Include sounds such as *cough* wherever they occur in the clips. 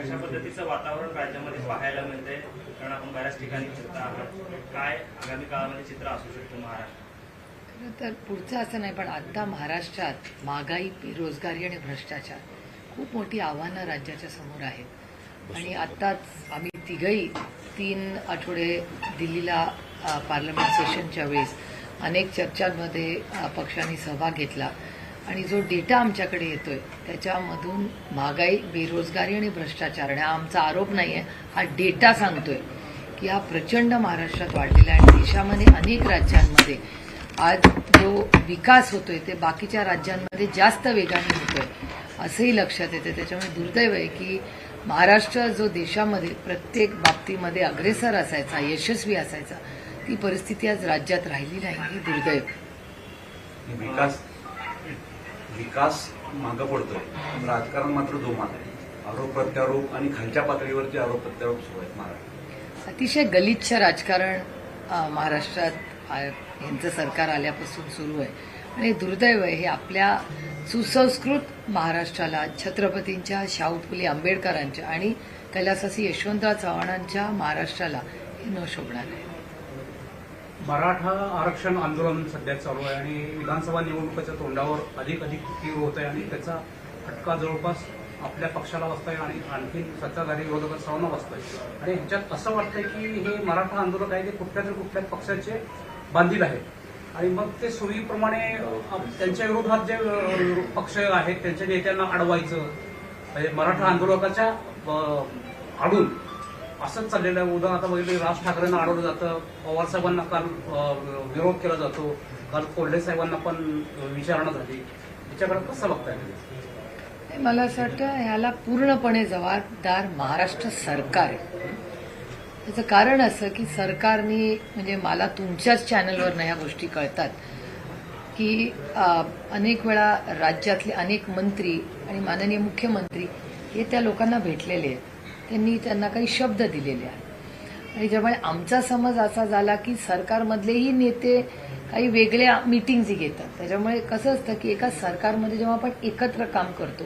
कशा पद्धतीचं वातावरण राज्यामध्ये पाहायला मिळतंय? कारण आपण बऱ्याच ठिकाणी चित्र आहात. काय आगामी काळामध्ये चित्र असू शकतं महाराष्ट्र तर पुढचं असं नाही पण आत्ता महाराष्ट्रात महागाई बेरोजगारी आणि भ्रष्टाचार खूप मोठी आव्हानं राज्याच्या समोर आहेत. आणि आत्ताच आम्ही तिघही तीन आठवडे दिल्लीला पार्लमेंट सेशनच्या वेळेस अनेक चर्चांमध्ये पक्षांनी सहभाग घेतला. आणि जो डेटा आमच्याकडे येतोय त्याच्यामधून महागाई बेरोजगारी आणि भ्रष्टाचार आणि हा आमचा आरोप नाही आहे हा डेटा सांगतोय की हा प्रचंड महाराष्ट्रात वाढलेला आहे. आणि देशामध्ये अनेक राज्यांमध्ये आज जो विकास होतोय ते बाकीच्या राज्यांमध्ये जास्त वेगाने होतोय असंही लक्षात येते त्याच्यामुळे दुर्दैव आहे की महाराष्ट्र जो देशामध्ये प्रत्येक बाबतीमध्ये अग्रेसर असायचा यशस्वी असायचा ती परिस्थिती आज राज्यात राहिली नाही हे दुर्दैव विकास विकास मागं पडतोय. राजकारण मात्र जोमात आहे आरोप प्रत्यारोप आणि खालच्या पातळीवरचे आरोप प्रत्यारोप सुरू आहेत महाराष्ट्रात. अतिशय गलिच्छ राजकारण महाराष्ट्रात यांचं सरकार आल्यापासून सुरू आहे. आणि दुर्दैव आहे हे आपल्या सुसंस्कृत महाराष्ट्राला छत्रपतींच्या शाहू फुले आंबेडकरांच्या आणि कैलासासी यशवंतराव चव्हाणांच्या महाराष्ट्राला हे न शोभणार आहे. मराठा आरक्षण आंदोलन सध्या चालू आहे आणि विधानसभा निवडणुकीच्या तोंडावर अधिक अधिक तीव्र होत आहे आणि त्याचा फटका जवळपास आपल्या पक्षाला बसतोय आणि आणखी सत्ताधारी विरोधक सर्वांना बसतोय. आणि ह्याच्यात असं वाटतंय की हे मराठा आंदोलक आहे ते कुठल्या तरी कुठल्या पक्षाचे बांधील आहे आणि मग ते सोयीप्रमाणे त्यांच्या विरोधात जे पक्ष आहेत त्यांच्या नेत्यांना अडवायचं म्हणजे मराठा आंदोलकाच्या अ, आडून असंच चाललेलं आहे. उदाहरण आता बघितलं राज ठाकरेंना अडवलं जातं. पवार साहेबांना काल विरोध केला जातो. काल कोल्हे साहेबांना पण विचारणा झाली. याच्याकडे कसं बघताय मला असं वाटतं ह्याला पूर्णपणे जबाबदार महाराष्ट्र सरकार आहे. त्याचं कारण असं की सरकारने म्हणजे मला तुमच्याच चॅनलवर ह्या गोष्टी कळतात की अनेक वेळा राज्यातले अनेक मंत्री आणि माननीय मुख्यमंत्री हे त्या लोकांना भेटलेले आहेत. त्यांनी त्यांना काही शब्द दिलेले आहेत. आणि ज्यामुळे आमचा समज असा झाला की सरकारमधलेही नेते काही वेगळ्या मिटिंग्ज घेतात. त्याच्यामुळे कसं असतं की एका सरकारमध्ये जेव्हा आपण एकत्र काम करतो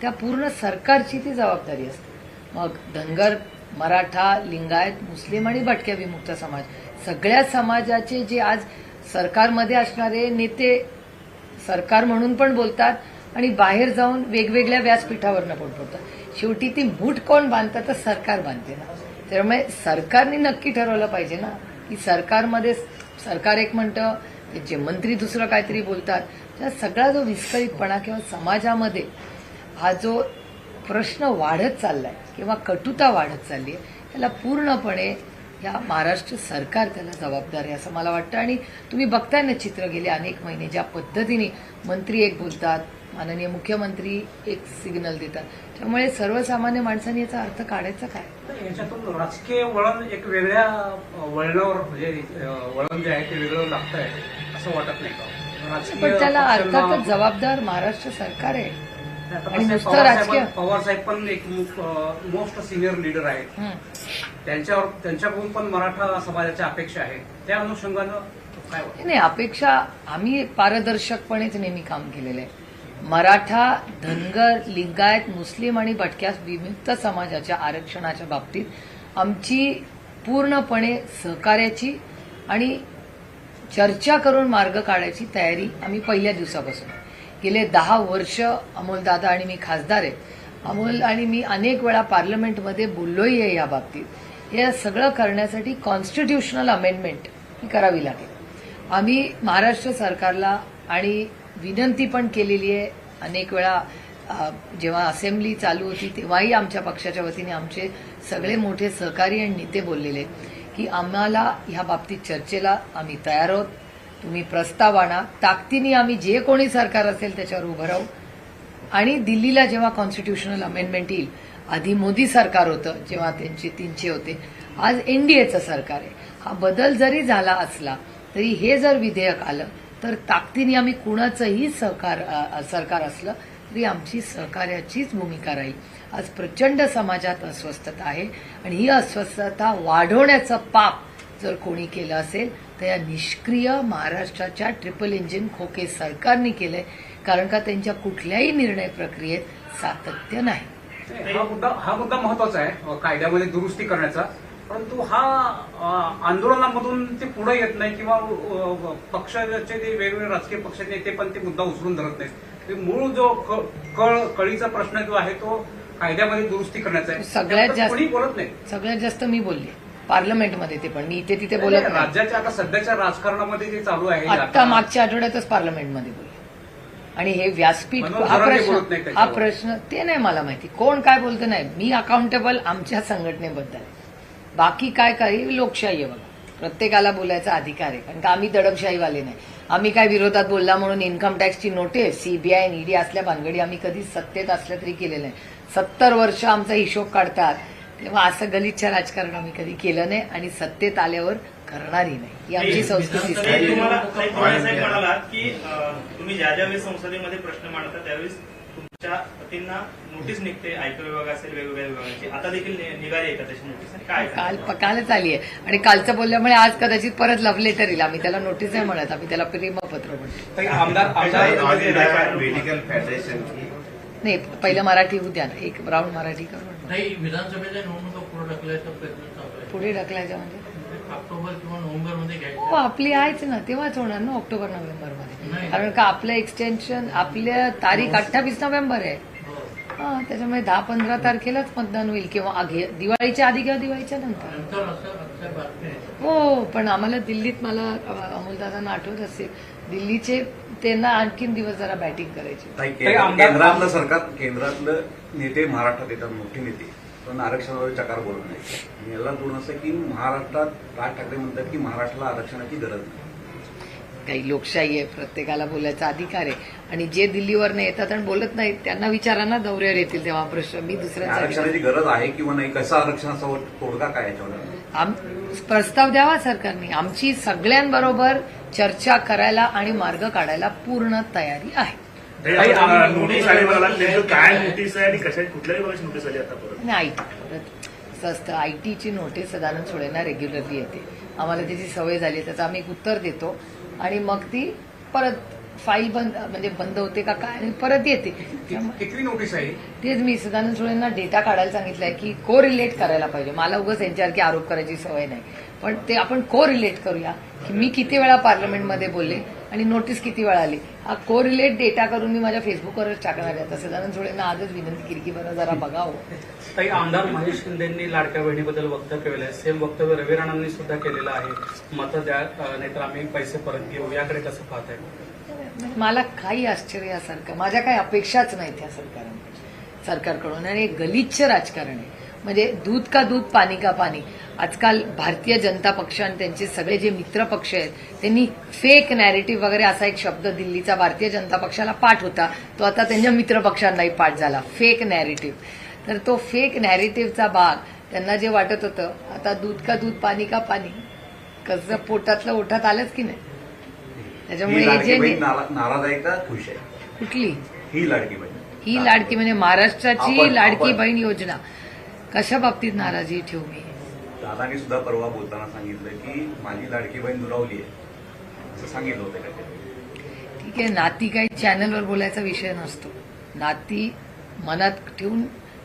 त्या पूर्ण सरकारची ती जबाबदारी असते. मग धनगर मराठा लिंगायत मुस्लिम आणि भटक्या विमुक्त समाज सगळ्या समाजाचे जे आज सरकारमध्ये असणारे नेते सरकार म्हणून पण बोलतात आणि बाहेर जाऊन वेगवेगळ्या व्यासपीठावरनं पण बोलतात. शेवटी ती मूठ कोण बांधतं तर सरकार बांधते ना. त्यामुळे सरकारने नक्की ठरवलं पाहिजे ना की सरकारमध्ये सरकार एक म्हणतं त्याचे मंत्री दुसरं काहीतरी बोलतात. त्या सगळा जो विस्कळीतपणा किंवा समाजामध्ये हा जो प्रश्न वाढत चाललाय किंवा कटुता वाढत चालली आहे त्याला पूर्णपणे या महाराष्ट्र सरकार त्याला जबाबदार आहे असं मला वाटतं. आणि तुम्ही बघताय ना चित्र गेले अनेक महिने ज्या पद्धतीने मंत्री एक बोलतात माननीय मुख्यमंत्री एक सिग्नल देतात. त्यामुळे सर्वसामान्य माणसांनी याचा अर्थ काढायचा काय? याच्यातून राजकीय वळण एक वेगळ्या वळणावर म्हणजे वळण जे आहे ते वेगळं लागत आहे असं वाटत नाही का? पण त्याला अर्थातच जबाबदार महाराष्ट्र सरकार आहे. आणि नुसतं पवार राजकीय- साहेबां- पवार साहेब पण एक मोस्ट सिनियर लीडर आहेत. त्यांच्यावर त्यांच्याकडून पण मराठा समाजाच्या अपेक्षा आहेत त्या अनुषंगानं काय नाही अपेक्षा आम्ही पारदर्शकपणेच नेहमी काम केलेलं आहे. मराठा धनगर लिंगायत मुस्लिम आणि भटक्या विमुक्त समाजाच्या आरक्षणाच्या बाबतीत आमची पूर्णपणे सहकार्याची आणि चर्चा करून मार्ग काढायची तयारी आम्ही पहिल्या दिवसापासून. गेले दहा वर्ष अमोलदादा आणि मी खासदार आहे अमोल आणि मी अनेक वेळा पार्लमेंटमध्ये बोललोही आहे या बाबतीत. हे सगळं करण्यासाठी कॉन्स्टिट्युशनल अमेंडमेंट ही करावी लागेल. आम्ही महाराष्ट्र सरकारला आणि विनंती पण केलेली आहे. अनेक वेळा जेव्हा असेंब्ली चालू होती तेव्हाही आमच्या पक्षाच्या वतीने आमचे सगळे मोठे सहकारी आणि नेते बोललेले की आम्हाला ह्या बाबतीत चर्चेला आम्ही तयार आहोत. तुम्ही प्रस्ताव आणा. ताकदीने आम्ही जे कोणी सरकार असेल त्याच्यावर उभं राहू. आणि दिल्लीला जेव्हा कॉन्स्टिट्युशनल अमेंडमेंट येईल आधी मोदी सरकार होतं जेव्हा त्यांचे तीनशे होते. आज एनडीएचं सरकार आहे. हा बदल जरी झाला असला तरी हे जर विधेयक आलं तर ताकदीने आम्ही कुणाचंही सहकार सरकार असलं तरी आमची सहकार्याचीच भूमिका राहील. आज प्रचंड समाजात अस्वस्थता आहे आणि ही अस्वस्थता वाढवण्याचं पाप जर कोणी केलं असेल तर या निष्क्रिय महाराष्ट्राच्या ट्रिपल इंजिन खोके सरकारने केलंय कारण का त्यांच्या कुठल्याही निर्णय प्रक्रियेत सातत्य नाही. हा मुद्दा हा मुद्दा महत्त्वाचा आहे कायद्यामध्ये दुरुस्ती करण्याचा. परंतु हा आंदोलनामधून ते पुढे येत नाही किंवा पक्षाचे जे वेगवेगळे राजकीय पक्षाचे नेते पण ते मुद्दा उचलून धरत नाहीत. ते मूळ जो कळ कळीचा प्रश्न जो आहे तो कायद्यामध्ये दुरुस्ती करण्याचा आहे. सगळ्यात जास्त- कोणी बोलत नाही. सगळ्यात जास्त मी बोलली. पार्लमेंटमध्ये ते पण. मी इथे तिथे बोलत राज्याच्या आता सध्याच्या राजकारणामध्ये जे चालू आहे आता- मागच्या आठवड्यातच पार्लमेंटमध्ये बोलले. आणि हे व्यासपीठ हा प्रश्न हा. प्रश्न ते नाही मला माहिती. कोण काय बोलतं नाही. मी अकाउंटेबल आमच्या संघटनेबद्दल. बाकी काय काही लोकशाही आहे बघा. प्रत्येकाला बोलायचा अधिकार आहे कारण का आम्ही दडपशाहीवाले नाही. आम्ही काय विरोधात बोलला म्हणून इन्कम टॅक्सची नोटीस सीबीआय ईडी असल्या भानगडी आम्ही कधी सत्तेत असल्या तरी केलेलं नाही. सत्तर वर्ष आमचा हिशोब काढतात तेव्हा असं गलिच्छ राजकारण आम्ही कधी केलं नाही आणि सत्तेत आल्यावर करणारही नाही. ही आमची संस्कृती तुम्ही ज्या ज्यावेळेस संसदेमध्ये प्रश्न मांडता त्यावेळेस पतींना नोटीस निघते आयकर विभाग असेल वेगवेगळ्या विभागाची. आता देखील निघाली आहे का तशी नोटीस आणि काय काल कालच आली आहे. आणि कालचं बोलल्यामुळे आज कदाचित परत लव्ह लेटर येईल. आम्ही त्याला नोटीस नाही म्हणत. आम्ही त्याला प्रेमपत्र म्हणतो. आमदार आमदार ऑल इंडिया मेडिकल फेडरेशन की नाही पहिलं मराठी होऊ द्या ना. एक राऊंड मराठी करू नाही विधानसभेच्या निवडणुका पुढे ढकलायचा पुढे ढकलायच्या म्हणजे? ऑक्टोबर किंवा नोव्हेंबरमध्ये हो घ्यायचं आपली आहेच ना तेव्हाच होणार ना ऑक्टोबर नोव्हेंबरमध्ये. कारण का आपलं एक्सटेन्शन आपल्या तारीख अठ्ठावीस नोव्हेंबर आहे. हो. हा त्याच्यामुळे दहा पंधरा तारखेलाच मतदान होईल किंवा आधी- दिवाळीच्या आधी किंवा दिवाळीच्या नंतर. हो पण आम्हाला दिल्लीत मला अमोलदादांना आठवत असेल दिल्लीचे त्यांना आणखीन दिवस जरा बॅटिंग करायची. केंद्रातलं सरकार केंद्रातलं नेते महाराष्ट्रात येतात मोठे नेते. पण आरक्षणावर चकार बोलत नाही. आणि याला जोडून असं की महाराष्ट्रात राज ठाकरे म्हणतात की महाराष्ट्राला आरक्षणाची गरज नाही. काही लोकशाही आहे प्रत्येकाला बोलायचा अधिकार आहे. आणि जे दिल्लीवरनं येतात आणि बोलत नाहीत त्यांना विचारांना दौऱ्यावर येतील तेव्हा प्रश्न. मी दुसऱ्यांचा आरक्षणाची गरज आहे किंवा नाही? कसं आरक्षण असावं तोडगा काय याच्यावर? प्रस्ताव द्यावा सरकारने. आमची सगळ्यांबरोबर चर्चा करायला आणि मार्ग काढायला पूर्ण तयारी आहे. ताई, आम- नोटीस आली मला नेमकं काय नोटीस आहे आणि कशा कुठल्याही प्रकारची नोटीस आली आता परत. आणि आय टी असं असतं आय टीची नोटीस सदानंद सोडेना रेग्युलरली येते. आम्हाला त्याची सवय झाली त्याचं आम्ही एक उत्तर देतो. आणि मग ती परत फाईल बंद म्हणजे बंद होते का काय आणि परत येते. त्यामुळे नोटीस आहे? तेच मी सदानंद सोळेंना डेटा काढायला सांगितलंय की को रिलेट करायला पाहिजे. मला उगाच यांच्यासारखी आरोप करायची सवय नाही. पण ते आपण को रिलेट करूया. की मी किती वेळा पार्लमेंटमध्ये बोलले आणि नोटीस किती वेळा आली हा को रिलेट डेटा करून मी माझ्या फेसबुकवरच टाकणार आहे. आता सदानंद सोळेंना आजच विनंती केली की बरं जरा बघावं. ताई आमदार महेश शिंदेंनी लाडक्या बहिणीबद्दल वक्तव्य केलेलं आहे सेम वक्तव्य रवी राणांनी सुद्धा केलेलं आहे. मतं द्या नाहीतर आम्ही पैसे परत घेऊ. याकडे कसं पाहताय? मला काही आश्चर्य यासारखं माझ्या काही अपेक्षाच नाहीत या सरकारकडून. सरकारकडून. आणि गलिच्छ राजकारण आहे. म्हणजे दूध का दूध पाणी का पाणी. आजकाल भारतीय जनता पक्ष आणि त्यांचे सगळे जे मित्र पक्ष आहेत त्यांनी फेक नॅरेटिव्ह वगैरे असा एक शब्द दिल्लीचा भारतीय जनता पक्षाला पाठ होता. तो आता त्यांच्या मित्र पक्षांनाही पाठ झाला. फेक नॅरेटिव्ह तर तो फेक नॅरेटिव्हचा भाग त्यांना जे वाटत होतं आता दूध का दूध पाणी का पाणी कसं पोटातलं ओठात आलंच की नाही? त्याच्यामुळे जे खुश आहे. कुठली? ही लाडकी बहीण. ही लाडकी म्हणजे महाराष्ट्राची लाडकी बहीण योजना. कशा बाबतीत नाराजी ठेवू मी दादाने सुद्धा परवा बोलताना सांगितलं की माझी लाडकी बहीण दुरावली आहे. असं सांगितलं होतं का ठीक आहे नाती काही चॅनलवर बोलायचा विषय नसतो. नाती मनात ठेवून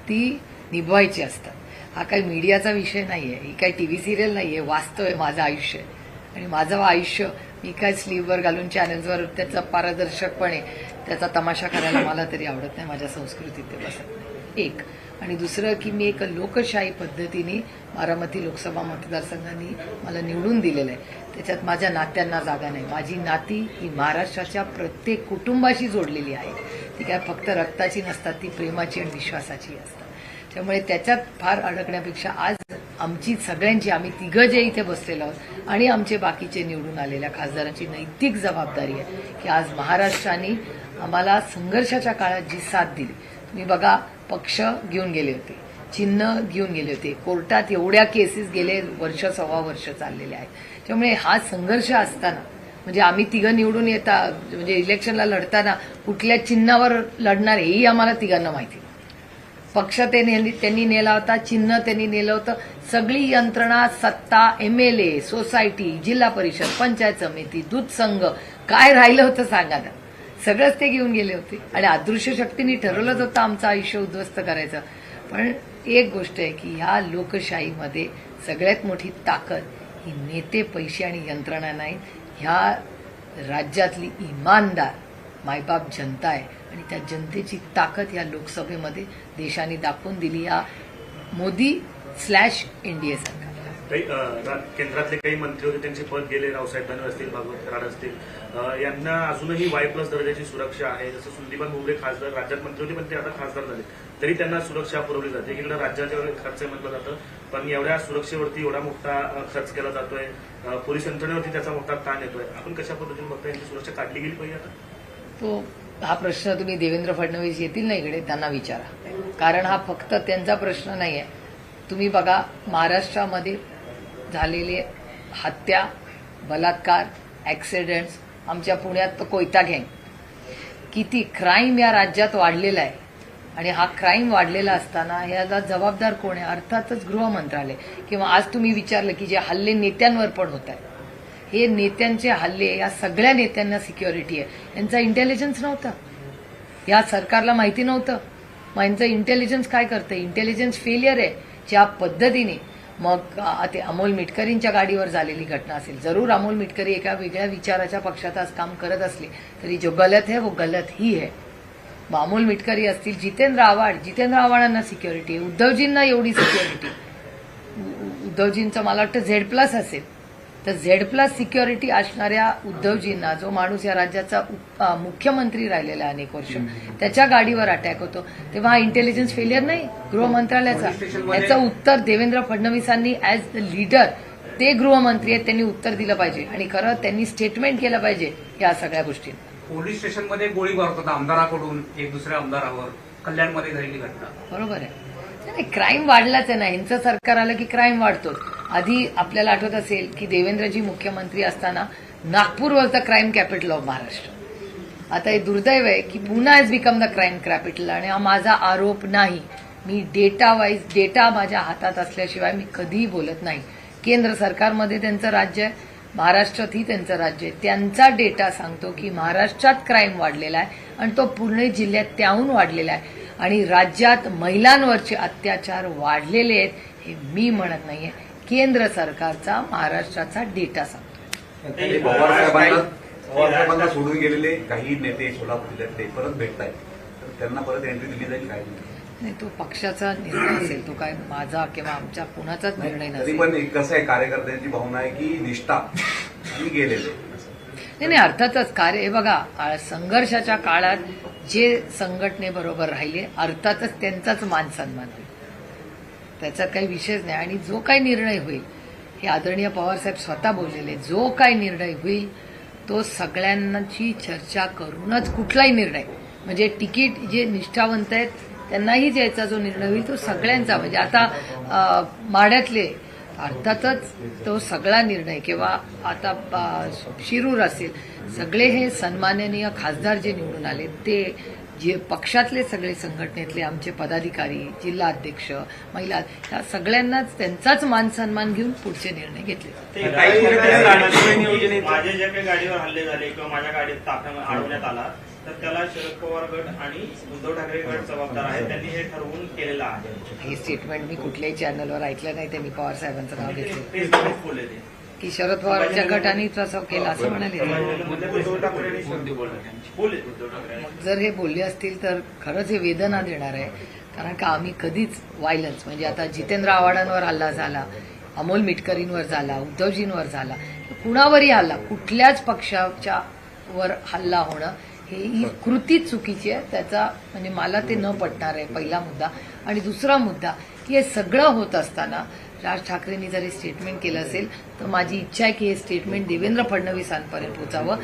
ती निभवायची असतात. हा काही मीडियाचा विषय नाहीये ही काही टीव्ही सिरियल नाहीये वास्तव आहे माझं आयुष्य. आहे. आणि माझं आयुष्य मी काय स्लीववर घालून चॅनल्सवर त्याचा पारदर्शकपणे त्याचा तमाशा करायला मला तरी आवडत नाही माझ्या संस्कृतीत ते बसत नाही. एक आणि दुसरं की मी एक लोकशाही पद्धतीने बारामती लोकसभा मतदारसंघाने मला निवडून दिलेलं आहे. त्याच्यात माझ्या नात्यांना जागा नाही. माझी नाती ही महाराष्ट्राच्या प्रत्येक कुटुंबाशी जोडलेली आहे. ती काय फक्त रक्ताची नसतात ती प्रेमाची आणि विश्वासाची असतात. त्यामुळे त्याच्यात फार अडकण्यापेक्षा आज आमची सगळ्यांची आम्ही तिघं जे इथे बसलेलो आहोत आणि आमचे बाकीचे निवडून आलेल्या खासदारांची नैतिक जबाबदारी आहे की आज महाराष्ट्राने आम्हाला संघर्षाच्या काळात जी साथ दिली. तुम्ही बघा पक्ष घेऊन गेले होते. चिन्ह घेऊन गेले होते. कोर्टात एवढ्या केसेस गेले वर्ष सव्वा वर्ष चाललेले आहेत. त्यामुळे हा संघर्ष असताना म्हणजे आम्ही तिघं निवडून येता म्हणजे इलेक्शनला लढताना कुठल्या चिन्हावर लढणार हेही आम्हाला तिघांना माहिती पक्ष ते त्यांनी नेला होता चिन्ह त्यांनी नेलं होतं. सगळी यंत्रणा सत्ता एमएलए सोसायटी जिल्हा परिषद पंचायत समिती दूध संघ काय राहिलं होतं सांगा ना. सगळंच ते घेऊन गेले होते. आणि अदृश्य शक्तींनी ठरवलंच होतं आमचं आयुष्य उद्ध्वस्त करायचं. पण एक गोष्ट आहे की ह्या लोकशाहीमध्ये सगळ्यात मोठी ताकद ही नेते पैसे आणि यंत्रणा नाही. ह्या राज्यातली इमानदार मायबाप जनता आहे. आणि त्या जनतेची ताकद या लोकसभेमध्ये देशाने दाखवून दिली. या मोदी स्लॅश एनडीए सरकार. काही केंद्रातले काही मंत्री होते त्यांचे पद गेले रावसाहेब दानवे असतील भागवत कराड असतील. यांना अजूनही वाय प्लस दर्जाची सुरक्षा आहे. जसं सुदीपान मुंबई खासदार राज्यात मंत्री होते पण ते आता खासदार झाले. तरी त्यांना सुरक्षा पुरवली जाते. इकडे राज्याच्या खर्च म्हटलं जातं पण एवढ्या सुरक्षेवरती एवढा मोठा खर्च केला जातोय. पोलीस यंत्रणेवरती त्याचा मोठा ताण येतोय. आपण कशा पद्धतीने बघता यांची सुरक्षा काढली गेली पाहिजे आता? तो हा प्रश्न तुम्ही देवेंद्र फडणवीस येतील ना इकडे त्यांना विचारा. कारण हा फक्त त्यांचा प्रश्न नाही आहे तुम्ही बघा महाराष्ट्रामध्ये झालेले हत्या बलात्कार ॲक्सिडेंट्स आमच्या पुण्यात तर कोयता गँग. किती क्राईम या राज्यात वाढलेला आहे. आणि हा क्राईम वाढलेला असताना याला जबाबदार कोण आहे? अर्थातच गृह मंत्रालय. किंवा आज तुम्ही विचारलं की जे हल्ले नेत्यांवर पण होत आहेत. हे नेत्यांचे हल्ले या सगळ्या नेत्यांना सिक्युरिटी आहे. यांचा इंटेलिजन्स नव्हता. या सरकारला माहिती नव्हतं. मग यांचं इंटेलिजन्स काय करतं इंटेलिजन्स फेलियर आहे. ज्या पद्धतीने मग ते अमोल मिटकरींच्या गाडीवर झालेली घटना असेल. जरूर अमोल मिटकरी एका वेगळ्या विचाराच्या पक्षात आज काम करत असले तरी जो गलत है वो गलत ही है अमोल मिटकरी असतील जितेंद्र आव्हाड. जितेंद्र आव्हाडांना सिक्युरिटी उद्धवजींना एवढी सिक्युरिटी उद्धवजींचं मला वाटतं झेड प्लस असेल. तर झेड प्लस सिक्युरिटी असणाऱ्या उद्धवजींना जो माणूस या राज्याचा मुख्यमंत्री राहिलेला अनेक वर्ष त्याच्या गाडीवर अटॅक होतो. तेव्हा हा इंटेलिजन्स फेलियर नाही गृह मंत्रालयाचा. याचं उत्तर देवेंद्र फडणवीसांनी ऍज द लीडर ते गृहमंत्री आहेत त्यांनी उत्तर दिलं पाहिजे. आणि खरं त्यांनी स्टेटमेंट केलं पाहिजे या सगळ्या गोष्टी. पोलीस स्टेशनमध्ये गोळीबार होता आमदाराकडून एक दुसऱ्या आमदारावर कल्याणमध्ये झालेली घटना. बरोबर आहे. नाही क्राईम वाढलाच आहे ना. यांचं सरकार आलं की क्राईम वाढतो आधी आपल्याला आठवत असेल की देवेंद्रजी मुख्यमंत्री असताना Nagpur was the crime capital of Maharashtra. आता हे दुर्दैव आहे की पुन्हा is become the crime capital आणि हा माझा आरोप नाही. मी डेटा वाईज डेटा माझ्या हातात असल्याशिवाय मी कधीही बोलत नाही. केंद्र सरकारमध्ये त्यांचं राज्य आहे. महाराष्ट्रातही त्यांचं राज्य आहे. त्यांचा डेटा सांगतो की महाराष्ट्रात क्राईम वाढलेला आहे आणि तो पुणे जिल्ह्यात त्याहून वाढलेला आहे. आणि राज्यात महिलांवरचे अत्याचार वाढलेले आहेत हे मी म्हणत नाहीये. केंद्र सरकारचा महाराष्ट्राचा डेटा सांगतो आणि पवार साहेबांना पवार साहेबांना सोडून गेलेले काही नेते सोलापूर जिल्ह्यातले परत भेटत आहेत तर त्यांना परत एंट्री दिली जाईल काय? नाही. तो पक्षाचा निर्णय असेल तो काय माझा किंवा आमच्या कुणाचाच निर्णय नसेल. पण कसं आहे कार्यकर्त्यांची भावना आहे की निष्ठा. आणि गेलेले. नाही नाही अर्थातच कार्य हे बघा संघर्षाच्या काळात जे संघटनेबरोबर राहिले अर्थातच त्यांचाच मान सन्मान होईल. त्याचा काही विषयच नाही. आणि जो काही निर्णय होईल हे आदरणीय पवारसाहेब स्वतः बोललेले जो काही निर्णय होईल तो सगळ्यांची चर्चा करूनच कुठलाही निर्णय म्हणजे तिकीट जे निष्ठावंत आहेत त्यांनाही द्यायचा जो निर्णय होईल तो सगळ्यांचा. म्हणजे आता माड्यातले माढ्यातले अर्थातच तो सगळा निर्णय किंवा आता शिरूर असेल सगळे हे सन्माननीय खासदार जे निवडून आले ते जे पक्षातले सगळे संघटनेतले आमचे पदाधिकारी जिल्हा अध्यक्ष महिला या सगळ्यांनाच त्यांचाच मान सन्मान घेऊन पुढचे निर्णय घेतले. ते काही कुठेतरी लाडकी बहीण योजनेचं- माझे ज्या काही गाडीवर हल्ले झाले किंवा माझ्या गाडीत ताफ्या अडवण्यात आला तर त्याला शरद पवार गट आणि उद्धव ठाकरे गट जबाबदार आहे त्यांनी हे ठरवून केलेलं आहे. हे स्टेटमेंट मी कुठल्याही चॅनलवर ऐकलं नाही त्यांनी पवार साहेबांचं नाव घेतलं. बोलले ते. की शरद पवारांच्या गटानेच असं केलं असं म्हणाले. ते. ठाकरे मग जर हे बोलले असतील तर खरंच हे वेदना देणार आहे. कारण का आम्ही कधीच व्हायलन्स म्हणजे आता जितेंद्र आव्हाडांवर हल्ला झाला अमोल मिटकरींवर झाला उद्धवजींवर झाला कुणावरही हल्ला कुठल्याच पक्षाच्या वर हल्ला होणं हे ही कृतीच चुकीची आहे. त्याचा म्हणजे मला ते न पटणार आहे पहिला मुद्दा. आणि दुसरा मुद्दा की हे सगळं होत असताना राज ठाकरेंनी जर हे स्टेटमेंट केलं असेल तर माझी इच्छा आहे की हे स्टेटमेंट देवेंद्र फडणवीसांपर्यंत पोचावं.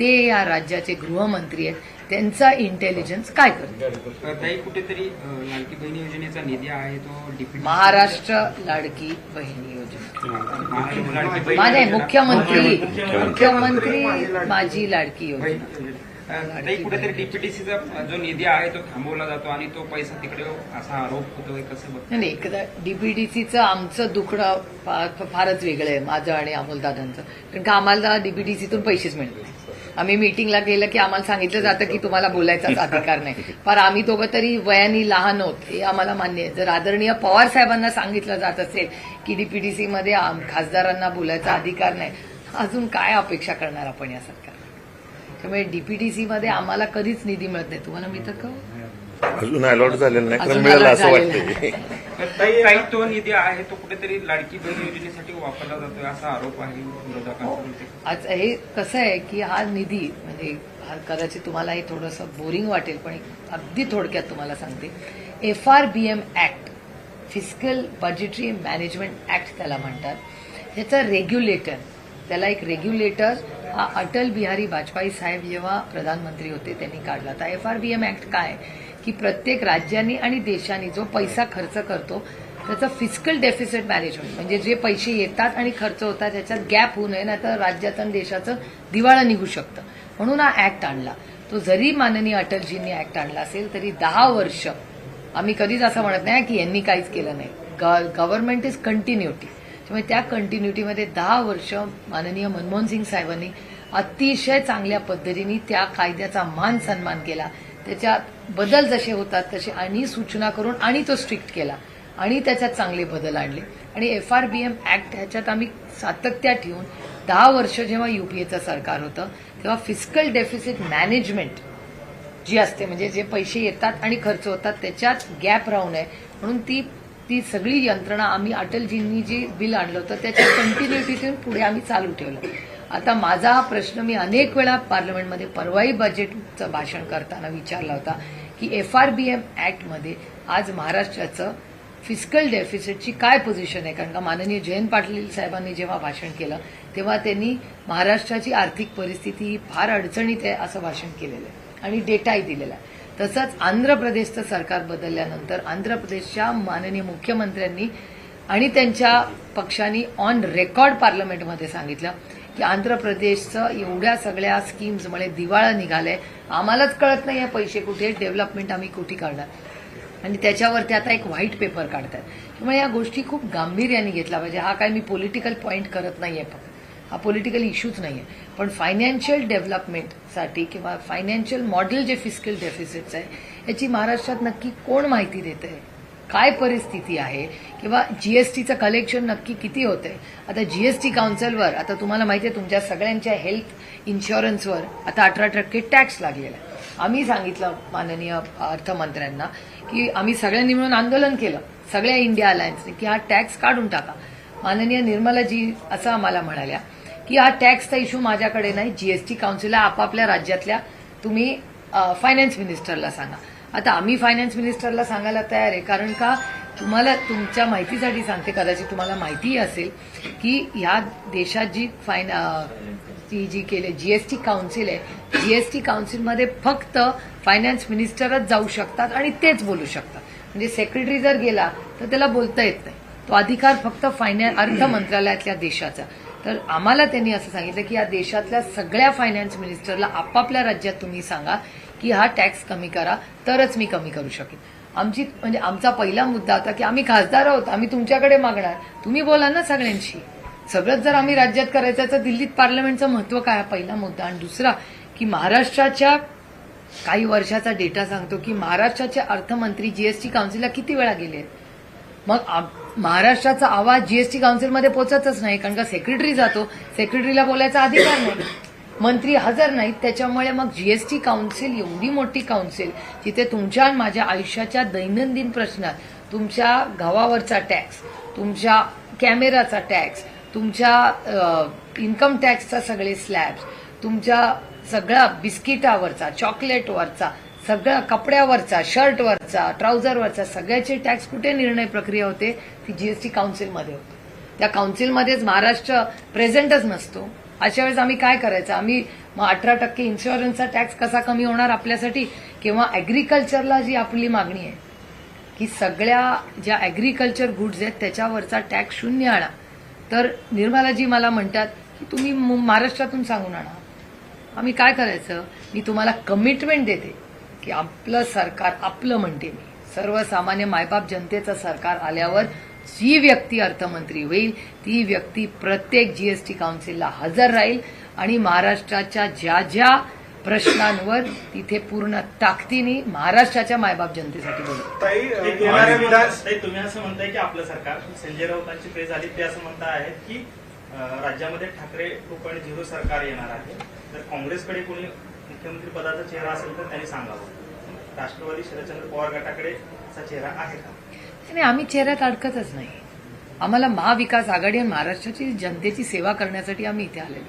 ते या राज्याचे गृहमंत्री आहेत. त्यांचा इंटेलिजन्स काय करतो ताई कुठेतरी लाडकी बहीण योजनेचा निधी आहे तो महाराष्ट्र लाडकी बहिणी योजना. माझे मुख्यमंत्री मुख्यमंत्री माझी लाडकी योजना. कुठेतरी डीपीटीसीचा जो निधी आहे तो थांबवला जातो आणि तो पैसा तिकडे असा आरोप होतोय कसं नाही एकदा डीपीडीसीचं आमचं दुखणं फारच वेगळं आहे माझं आणि अमोलदादांचं कारण का आम्हाला डीपीडीसीतून पैसेच मिळत नाही. आम्ही मीटिंगला गेलं की आम्हाला सांगितलं जातं की तुम्हाला बोलायचाच अधिकार नाही. पण आम्ही दोघं तरी वयाने लहान होत हे आम्हाला मान्य आहे. जर आदरणीय पवार साहेबांना सांगितलं जात असेल की डीपीडीसी मध्ये आम- खासदारांना बोलायचा अधिकार नाही अजून काय अपेक्षा करणार आपण या सरकार त्यामुळे डीपीडीसी मध्ये आम्हाला कधीच निधी मिळत नाही. तुम्हाला मी तर कहू अजून अलॉट झालेलं नाही. पण मिळालं असं तर काही तो निधी आहे तो कुठेतरी लाडकी बहीण योजनेसाठी वापरला जातोय असा आरोप आहे आज हे कसं आहे की हा निधी म्हणजे हा कदाचित तुम्हाला हे थोडंसं बोरिंग वाटेल पण अगदी थोडक्यात तुम्हाला सांगते. F R B M act physical budgetary management act त्याला म्हणतात. ह्याचं रेग्युलेटर त्याला एक रेग्युलेटर हा अटल बिहारी वाजपेयी साहेब जेव्हा प्रधानमंत्री होते त्यांनी काढला. होता F R B M act काय? की प्रत्येक राज्यांनी आणि देशांनी जो पैसा खर्च करतो त्याचं फिजिकल डेफिसिट मॅनेजमेंट म्हणजे जे पैसे येतात आणि खर्च होतात त्याच्यात गॅप होऊ नये नाही तर राज्याचं आणि देशाचं दिवाळा निघू शकतं. म्हणून हा ऍक्ट आणला. तो जरी माननीय अटलजींनी ऍक्ट आणला असेल तरी दहा वर्ष आम्ही कधीच असं म्हणत नाही की यांनी काहीच केलं नाही. गव्हर्नमेंट इज कंटिन्युटी त्यामुळे त्या कंटिन्युटीमध्ये दहा वर्ष माननीय मनमोहन सिंग साहेबांनी अतिशय चांगल्या पद्धतीने त्या कायद्याचा मान सन्मान केला. त्याच्यात बदल जसे होतात तसे आणि सूचना करून आणि तो स्ट्रिक्ट केला. आणि त्याच्यात चांगले बदल आणले. आणि F R B M act ह्याच्यात आम्ही सातत्यात ठेवून दहा वर्ष जेव्हा युपीएचं सरकार होतं तेव्हा फिजिकल डेफिसिट मॅनेजमेंट जी असते म्हणजे जे पैसे येतात आणि खर्च होतात त्याच्यात गॅप राहू नये. म्हणून ती ती सगळी यंत्रणा आम्ही अटलजींनी जी बिल आणलं होतं त्याच्या कंटिन्युटीतून पुढे आम्ही चालू ठेवलं. आता माझा हा प्रश्न मी अनेक वेळा पार्लमेंटमध्ये परवाई बजेटचं भाषण करताना विचारला होता की एफ आर बी एम ऍक्टमध्ये आज महाराष्ट्राचं फिजिकल डेफिसिटची काय पोझिशन आहे? कारण का माननीय जयंत पाटील साहेबांनी जेव्हा भाषण केलं तेव्हा त्यांनी महाराष्ट्राची आर्थिक परिस्थिती ही फार अडचणीत आहे असं भाषण केलेलं आहे. आणि डेटाही दिलेला आहे. तसंच आंध्र प्रदेशचं सरकार बदलल्यानंतर आंध्र प्रदेशच्या माननीय मुख्यमंत्र्यांनी आणि त्यांच्या पक्षांनी ऑन रेकॉर्ड पार्लमेंटमध्ये सांगितलं की आंध्र प्रदेशचं एवढ्या सगळ्या स्कीम्समुळे दिवाळं निघालंय. आम्हालाच कळत नाही पैसे कुठे डेव्हलपमेंट आम्ही कुठे करणार. आणि त्याच्यावरती आता एक व्हाईट पेपर काढतात. त्यामुळे या गोष्टी खूप गांभीर्याने घेतला पाहिजे. हा काय मी पॉलिटिकल पॉईंट करत नाहीये फक्त. हा पॉलिटिकल इश्यूच नाही आहे पण फायनान्शियल डेव्हलपमेंटसाठी किंवा फायनान्शियल मॉडेल जे फिस्किल डेफिसिट्स आहे याची महाराष्ट्रात नक्की कोण माहिती देत आहे काय परिस्थिती आहे? किंवा जीएसटीचं कलेक्शन नक्की किती होतं आहे आता जीएसटी काउन्सिलवर आता तुम्हाला माहिती आहे तुमच्या सगळ्यांच्या हेल्थ इन्शुरन्सवर आता अठरा टक्के टॅक्स लागलेला आहे. आम्ही सांगितलं माननीय अर्थमंत्र्यांना की आम्ही सगळ्यांनी मिळून आंदोलन केलं सगळ्या इंडिया अलायन्सने की हा टॅक्स काढून टाका. माननीय निर्मलाजी असं आम्हाला म्हणाल्या. की हा टॅक्सचा इश्यू माझ्याकडे नाही. जीएसटी काउन्सिलला आपापल्या राज्यातल्या तुम्ही फायनान्स मिनिस्टरला सांगा. आता आम्ही फायनान्स मिनिस्टरला सांगायला तयार आहे. कारण का तुम्हाला तुमच्या माहितीसाठी सांगते कदाचित तुम्हाला माहितीही असेल की ह्या देशात जी फायन ती जी केले जीएसटी काउन्सिल आहे जीएसटी काउन्सिलमध्ये फक्त फायनान्स मिनिस्टरच जाऊ शकतात आणि तेच बोलू शकतात. म्हणजे सेक्रेटरी जर गेला तर त्याला बोलता येत नाही. तो अधिकार फक्त फायनान्स अर्थ मंत्रालयातल्या देशाचा. तर आम्हाला त्यांनी असं सांगितलं की या देशातल्या सगळ्या फायनान्स मिनिस्टरला आपापल्या राज्यात तुम्ही सांगा की हा टॅक्स कमी करा तरच मी कमी करू शकेन. आमची म्हणजे आमचा पहिला मुद्दा होता की आम्ही खासदार आहोत आम्ही तुमच्याकडे मागणार. तुम्ही बोला ना सगळ्यांशी. सगळंच जर आम्ही राज्यात करायचं तर दिल्लीत पार्लमेंटचं महत्त्व काय हा पहिला मुद्दा. आणि दुसरा की महाराष्ट्राच्या काही वर्षाचा डेटा सांगतो की महाराष्ट्राचे अर्थमंत्री जीएसटी काउन्सिलला किती वेळा गेले आहेत मग महाराष्ट्राचा आवाज जीएसटी काउन्सिलमध्ये पोचतच नाही कारण का सेक्रेटरी जातो. सेक्रेटरीला बोलायचा अधिकार नाही. मंत्री हजर नाहीत त्याच्यामुळे मग जीएसटी काउन्सिल एवढी मोठी काउन्सिल जिथे तुमच्या आणि माझ्या आयुष्याच्या दैनंदिन प्रश्नात तुमच्या गावावरचा टॅक्स तुमच्या कॅमेराचा टॅक्स तुमच्या इन्कम टॅक्सचा सगळे स्लॅब्स तुमच्या सगळा बिस्किटावरचा चॉकलेटवरचा सगळ्या कपड्यावरचा शर्टवरचा ट्राउझरवरचा सगळ्याचे टॅक्स कुठे निर्णय प्रक्रिया होते? ती जीएसटी काउन्सिलमध्ये होते. त्या काउन्सिलमध्येच महाराष्ट्र प्रेझेंटच नसतो. अशा वेळेस आम्ही काय करायचं? आम्ही मग अठरा टक्के इन्शुरन्सचा टॅक्स कसा कमी होणार आपल्यासाठी? किंवा अॅग्रिकल्चरला जी आपली मागणी आहे की सगळ्या ज्या अॅग्रिकल्चर गुड्स आहेत त्याच्यावरचा टॅक्स शून्य आणा. तर निर्मलाजी मला म्हणतात की तुम्ही महाराष्ट्रातून सांगून आणा. आम्ही काय करायचं? मी तुम्हाला कमिटमेंट देते. की आपलं सरकार आपलं म्हणते मी. सर्वसामान्य मायबाप जनतेचं सरकार आल्यावर जी व्यक्ती अर्थमंत्री होईल ती व्यक्ती प्रत्येक जीएसटी काउन्सिलला हजर राहील आणि महाराष्ट्राच्या ज्या ज्या प्रश्नांवर तिथे पूर्ण ताकदीने महाराष्ट्राच्या मायबाप जनतेसाठी बोलू. ते तुम्ही असं म्हणताय- की आपलं सरकार संजय राऊतांची प्रेस आली ते असं म्हणता आहेत की राज्यामध्ये ठाकरे टू पॉईंट झिरो सरकार येणार आहे. जर काँग्रेसकडे कोणी मुख्यमंत्री पदाचा चेहरा असेल तर त्यांनी सांगावं. राष्ट्रवादी शरदचंद्र पवार गटाकडे चेहरा आहे का? आणि आम्ही चेहऱ्यात अडकतच नाही. आम्हाला महाविकास आघाडी आणि महाराष्ट्राची जनतेची सेवा करण्यासाठी आम्ही इथे आलेलो.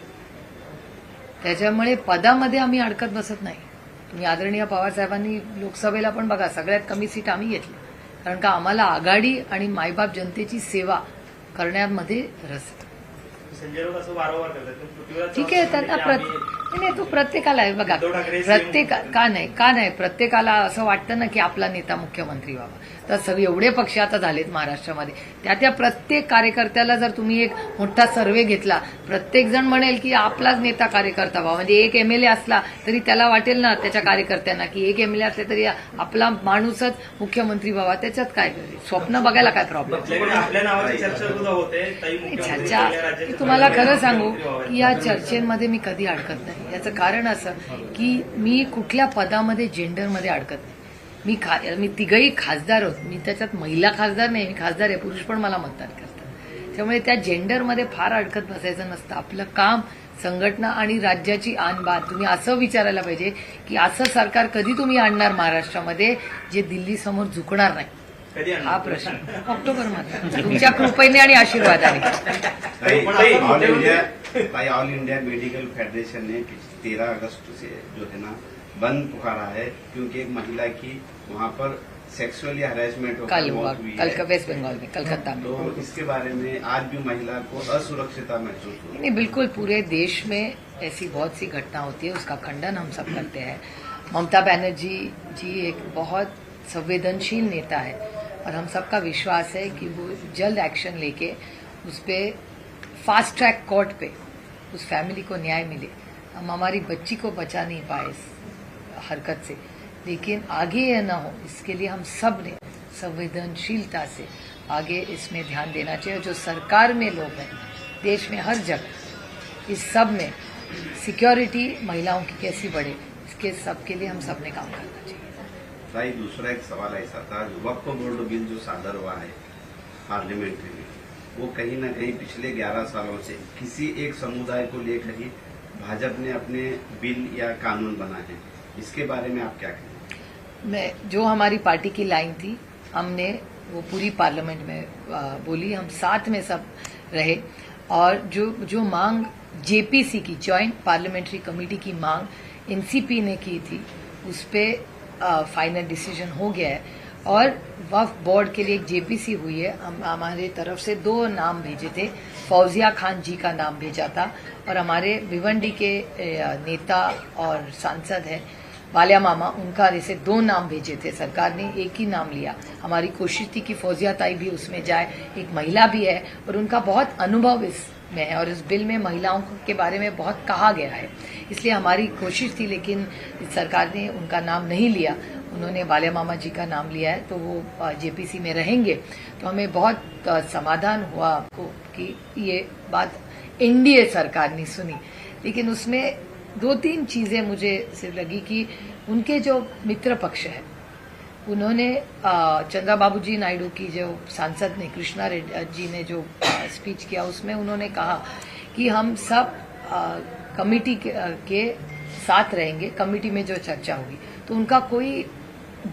त्याच्यामुळे पदामध्ये आम्ही अडकत बसत नाही. तुम्ही आदरणीय पवार साहेबांनी लोकसभेला पण बघा सगळ्यात कमी सीट आम्ही घेतली. कारण का आम्हाला आघाडी आणि मायबाप जनतेची सेवा करण्यामध्ये रस ठीक आहे त्यांना प्रत- नाही, तो प्रत्येकाला आहे बघा. प्रत्येक का नाही का नाही प्रत्येकाला असं वाटतं ना की आपला नेता मुख्यमंत्री व्हावा. तर सगळे एवढे पक्ष आता झालेत महाराष्ट्रामध्ये. त्या त्या प्रत्येक कार्यकर्त्याला जर तुम्ही एक मोठा सर्वे घेतला प्रत्येक जण म्हणेल की आपलाच नेता कार्यकर्ता व्हावा म्हणजे एक एमएलए असला तरी त्याला वाटेल ना त्याच्या कार्यकर्त्यांना की एक एमएलए असले तरी आपला माणूसच मुख्यमंत्री व्हावा. त्याच्यात काय स्वप्न बघायला काय प्रॉब्लेम चर्चा तुम्हाला खरं सांगू. की या चर्चेमध्ये मी कधी अडकत नाही. याचं कारण असं की मी कुठल्या पदामध्ये जेंडरमध्ये अडकत नाही. मी खा मी तिघही खासदार होत. मी त्याच्यात महिला खासदार नाही मी खासदार आहे. पुरुष पण मला मतदान करतात. त्यामुळे त्या जेंडरमध्ये फार अडकत बसायचं नसतं. आपलं काम संघटना आणि राज्याची आणबाण. तुम्ही असं विचारायला पाहिजे की असं सरकार कधी तुम्ही आणणार महाराष्ट्रामध्ये जे दिल्लीसमोर झुकणार नाही? कधी आणणार? हा प्रश्न. ऑक्टोबरमध्ये तुमच्या कृपेने आणि आशीर्वादाने. ऑल इंडिया भाई ऑल इंडिया मेडिकल फेडरेशन ने. तेरह अगस्त से जो है ना बंद पुकारा है क्योंकि एक महिला की वहाँ पर सेक्सुअली हरेसमेंट कल होकर मौत हुई कल है। वेस्ट बंगाल में कलकत्ता में। तो इसके बारे में आज भी महिला को असुरक्षिता महसूस हो नहीं बिल्कुल पूरे देश में ऐसी बहुत सी घटना होती है उसका खंडन हम सब करते हैं। ममता बनर्जी जी एक बहुत संवेदनशील नेता है और हम सबका विश्वास है कि वो जल्द एक्शन लेके उस पर फास्ट ट्रैक कोर्ट पे उस फैमिली को न्याय मिले। हम हमारी बच्ची को बचा नहीं पाए हरकत से। लेकिन आगे यह न हो, इसके लिए हम सबने संवेदनशीलता से आगे इसमें ध्यान देना चाहिए। जो सरकार में लोग हैं, देश में हर जगह, इस सब में सिक्योरिटी महिलाओं की कैसी बढ़े, इसके सब के लिए हम सबने काम करना चाहिए। भाई, दूसरा एक सवाल ऐसा था जो वक्फ बोर्ड बिल जो सादर हुआ है पार्लियामेंट्री में, वो कहीं ना कहीं पिछले 11 सालों से किसी एक समुदाय को लेकर ही भाजपा ने अपने बिल या कानून बनाए हैं। इसके बारे में आप क्या कहेंगे? मैं, जो हमारी पार्टी की लाइन थी, हमने वो पूरी पार्लियामेंट में बोली, हम साथ में सब रहे। और जो जो मांग जेपीसी की, जॉइंट पार्लियामेंट्री कमेटी की मांग एनसीपी ने की थी, उस पर फाइनल डिसीज़न हो गया है। और वफ बोर्ड के लिए एक जेपीसी हुई है, हम, हमारे तरफ़ से दो नाम भेजे थे। फौजिया खान जी का नाम भेजा था, और हमारे भिवंडी के नेता और सांसद हैं। वालिया मामा, उनका जैसे दो नाम भेजे थे। सरकार ने एक ही नाम लिया। हमारी कोशिश थी कि फौजिया ताई भी उसमें जाए। एक महिला भी है और उनका बहुत अनुभव इसमें है और इस बिल में महिलाओं के बारे में बहुत कहा गया है। इसलिए हमारी कोशिश थी, लेकिन सरकार ने उनका नाम नहीं लिया। उन्होंने बालिया मामा जी का नाम लिया है तो वो जेपीसी में रहेंगे। तो हमें बहुत समाधान हुआ को कि ये बात एनडीए सरकार ने सुनी। लेकिन उसमें दो तीन चीज़ें मुझे सिर्फ़ लगी कि उनके जो मित्र पक्ष है उन्होंने चंद्रा बाबू जी नायडू की जो सांसद ने कृष्णा रेड्डी जी ने जो स्पीच किया उसमें उन्होंने कहा कि हम सब कमिटी के, के साथ रहेंगे कमिटी में जो चर्चा होगी। तो उनका कोई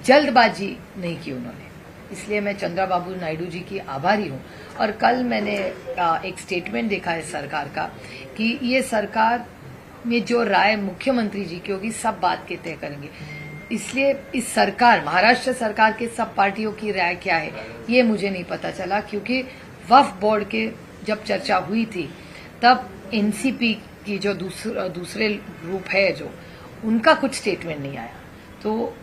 जल्दबाजी नहीं की उन्होंने। इसलिए मैं चंद्रा बाबू नायडू जी की आभारी हूँ। और कल मैंने एक स्टेटमेंट देखा है सरकार का कि ये सरकार में जो राय मुख्यमंत्री जी की होगी सब बात के तय करेंगे। इसलिए इस सरकार महाराष्ट्र सरकार के सब पार्टियों की राय क्या है ये मुझे नहीं पता चला क्योंकि वफ बोर्ड के जब चर्चा हुई थी तब एनसीपी की जो दूसर, दूसरे ग्रुप है जो उनका कुछ स्टेटमेंट नहीं आया। तो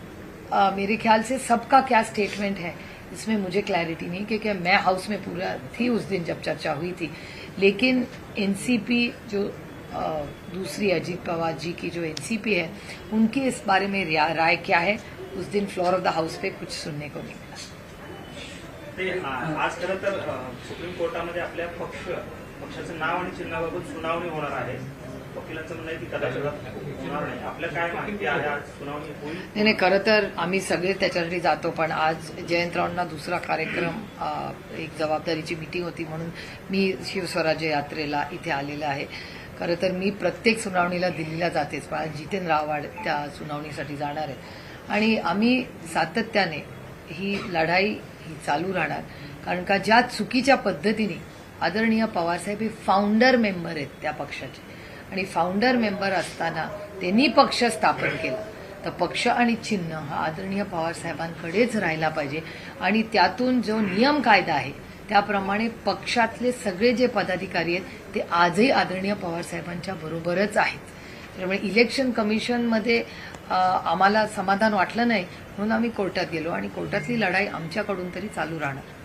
आ, मेरे ख्याल से सबका क्या स्टेटमेंट है इसमें मुझे क्लैरिटी नहीं क्योंकि मैं हाउस में पूरा थी उस दिन जब चर्चा हुई थी। लेकिन एनसीपी जो दूसरी अजीत पवार जी की जो एनसीपी है उनकी इस बारे में रिया- क्या है? उस दिन फ्लोर ऑफ द हाउस पे कुछ सुनने को नहीं मिला आज खरं तर सुप्रीम कोर्टामध्ये आपल्या पक्ष पक्षाचं नाव आणि चिन्हाबाबत सुनावणी होणार आहे. नाही. नाही खरं तर आम्ही सगळे त्याच्यासाठी जातो पण आज जयंतरावांना दुसरा कार्यक्रम एक जबाबदारीची मिटिंग होती म्हणून मी शिवस्वराज्य यात्रेला इथे आलेला आहे. खरं तर मी प्रत्येक सुनावणीला दिल्लीला जातेच पण जितेंद्र आव्हाड त्या सुनावणीसाठी जाणार आहेत. आणि आम्ही सातत्याने ही लढाई ही चालू राहणार कारण का ज्या चुकीच्या पद्धतीने आदरणीय पवारसाहेब हे फाउंडर मेंबर आहेत त्या पक्षाचे. आणि फाउंडर मेंबर असताना त्यांनी पक्ष स्थापन केला. तर पक्ष आणि चिन्ह हा आदरणीय पवारसाहेबांकडेच राहिला पाहिजे. आणि त्यातून जो नियम कायदा आहे त्याप्रमाणे पक्षातले सगळे जे पदाधिकारी आहेत ते आजही आदरणीय पवारसाहेबांच्या बरोबरच आहेत. त्यामुळे इलेक्शन कमिशनमध्ये आम्हाला समाधान वाटलं नाही म्हणून आम्ही कोर्टात गेलो. आणि कोर्टातली लढाई आमच्याकडून तरी चालू राहणार.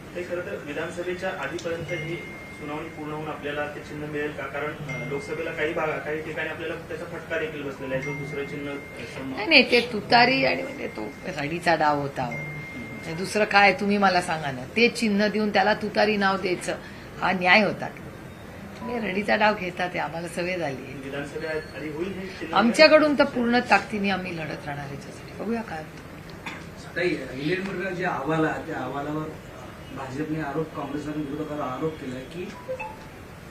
विधानसभेच्या आधीपर्यंत ही सुनावणी पूर्ण होऊन आपल्याला ते चिन्ह मिळेल का? कारण लोकसभेला काही भागा काही ठिकाणी आपल्याला त्याचा फटका देखील बसलेला आहे जो दुसरं चिन्ह नाही नाही ते तुतारी आणि म्हणजे तो रडीचा डाव होता. हो. दुसरं काय तुम्ही मला सांगा ना. ते चिन्ह देऊन त्याला तुतारी नाव द्यायचं हा न्याय होता. तुम्ही रडीचा डाव घेता ते आम्हाला सवय झाली. आहे. विधानसभे आधी होईल हे चिन्ह? आमच्याकडून तर पूर्ण ताकदीने आम्ही लढत राहणार याच्यासाठी. बघूया काय होतं. ताई इंडियन जे अहवाल आहे त्या अहवालावर भाजपने आरोप काँग्रेस आणि विरोधकांवर आरोप केलाय की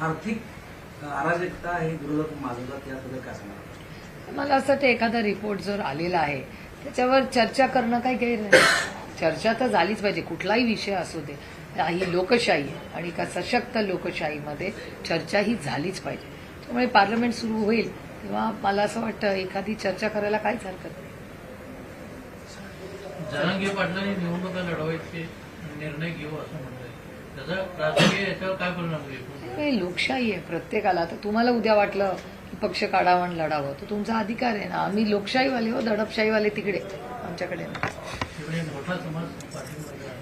आर्थिक अराजकता हे विरोधक माजवतात याबद्दल काय सांगणार मला असं वाटतं एखादा रिपोर्ट जर आलेला आहे त्याच्यावर चर्चा करणं काही गैर नाही. चर्चा तर झालीच पाहिजे कुठलाही विषय असू दे. ही लोकशाही आहे आणि का सशक्त लोकशाहीमध्ये चर्चा ही झालीच पाहिजे. त्यामुळे पार्लमेंट सुरू होईल तेव्हा मला असं वाटतं एखादी चर्चा करायला काहीच हरकत नाही. जरांगे पाटलांनी निवडणुका लढवायचे निर्णय घेऊ असं म्हणतंय. त्याचा राजकीय याच्यावर काय परिणाम होईल? लोकशाही आहे प्रत्येकाला. तर तुम्हाला उद्या वाटलं की पक्ष काढावं आणि लढावं. तो तुमचा अधिकार आहे ना. आम्ही लोकशाहीवाले हो दडपशाहीवाले तिकडे आमच्याकडे मोठा समाज.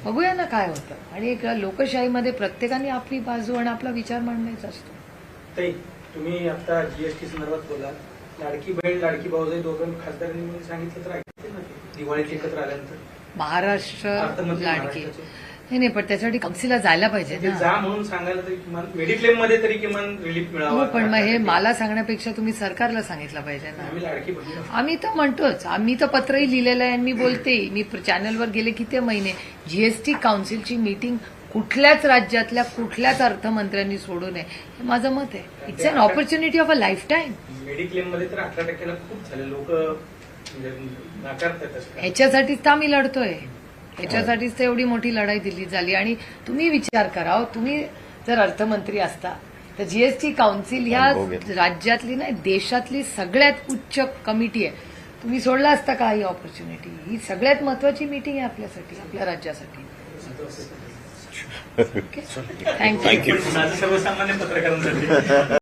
बघूया ना काय होतं. आणि एक लोकशाहीमध्ये प्रत्येकाने आपली बाजू आणि आपला विचार मांडायचा असतो. ताई तुम्ही आता जीएसटी संदर्भात बोला. लाडकी बहीण लाडकी भाऊजाई दोघं खासदारांनी सांगितलं तर ऐकते ना. दिवाळीत एकत्र आल्यानंतर. महाराष्ट्र लाडकी. महाराष्ट्राचे. नाही नाही पण त्यासाठी काउन्सिलला जायला पाहिजे ना. जा म्हणून सांगायला तरी किमान मेडिक्लेममध्ये तरी किमान रिलीफ हो मिळावा पण मग हे मला सांगण्यापेक्षा तुम्ही सरकारला सांगितलं पाहिजे ना. आम्ही तर म्हणतोच आम्ही तर पत्रही लिहिलेलं आहे आणि मी बोलते. मी चॅनलवर गेले किती महिने. जीएसटी काउन्सिलची मीटिंग कुठल्याच राज्यातल्या कुठल्याच अर्थमंत्र्यांनी सोडू नये. हे माझं मत आहे. It's an opportunity of a life time मेडिक्लेममध्ये तर अठरा टक्क्याला खूप झाले. लोक ह्याच्यासाठीच तर आम्ही लढतोय. ह्याच्यासाठीच तर एवढी मोठी लढाई दिली झाली. आणि तुम्ही विचार करा हो, तुम्ही जर अर्थमंत्री असता तर जीएसटी काउन्सिल ह्या. राज्यातली नाही देशातली सगळ्यात उच्च कमिटी आहे. तुम्ही सोडला असता का ही ऑपॉर्च्युनिटी ही सगळ्यात महत्वाची मीटिंग आहे आपल्यासाठी आपल्या राज्यासाठी. *laughs* थँक्यू थँक्यू सर्वसामान्य पत्रकारांसाठी.